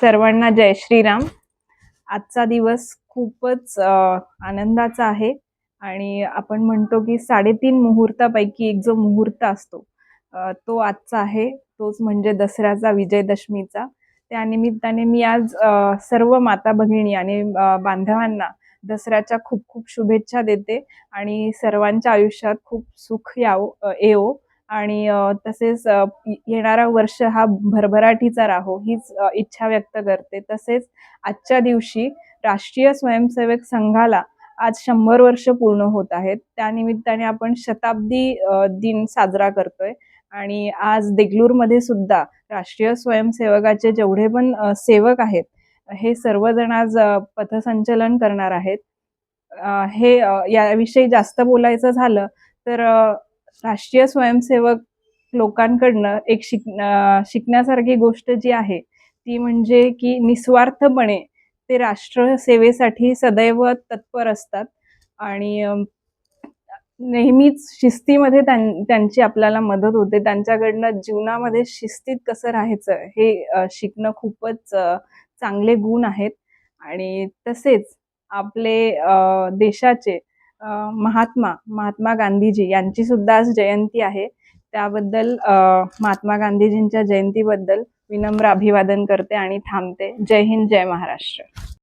सर्वांना जय श्रीराम. आजचा दिवस खूपच आनंदाचा आहे. आणि आपण म्हणतो की साडेतीन मुहूर्तापैकी एक जो मुहूर्त असतो तो आजचा आहे. तोच म्हणजे दसऱ्याचा विजयदशमीचा. त्यानिमित्ताने मी आज सर्व माता भगिनी आणि बांधवांना दसऱ्याच्या खूप खूप शुभेच्छा देते. आणि सर्वांच्या आयुष्यात खूप सुख यावो येवो. आणि तसेच येणारा वर्ष हा भरभराटीचा राहो हीच इच्छा व्यक्त करते. तसेच आजच्या दिवशी राष्ट्रीय स्वयंसेवक संघाला आज शंभर वर्ष पूर्ण होत आहेत. त्यानिमित्ताने आपण शताब्दी दिन साजरा करतोय. आणि आज देगलूरमध्ये सुद्धा राष्ट्रीय स्वयंसेवकाचे जेवढे पण सेवक आहेत हे सर्वजण आज पथसंचलन करणार आहेत. हे याविषयी जास्त बोलायचं झालं तर राष्ट्रीय स्वयंसेवक लोकांकडनं एक शिक शिकण्यासारखी गोष्ट जी आहे ती म्हणजे की निस्वार्थपणे ते राष्ट्र सेवेसाठी सदैव तत्पर असतात. आणि नेहमीच शिस्तीमध्ये त्यां त्यांची आपल्याला मदत होते. त्यांच्याकडनं जीवनामध्ये शिस्तीत कसं राहायचं हे शिकणं खूपच चांगले गुण आहेत. आणि तसेच आपले देशाचे महात्मा महात्मा गांधीजी यांची सुद्धा आज जयंती आहे. त्याबद्दल महात्मा गांधीजींच्या जयंतीबद्दल विनम्र अभिवादन करते आणि थांबते. जय हिंद जय महाराष्ट्र.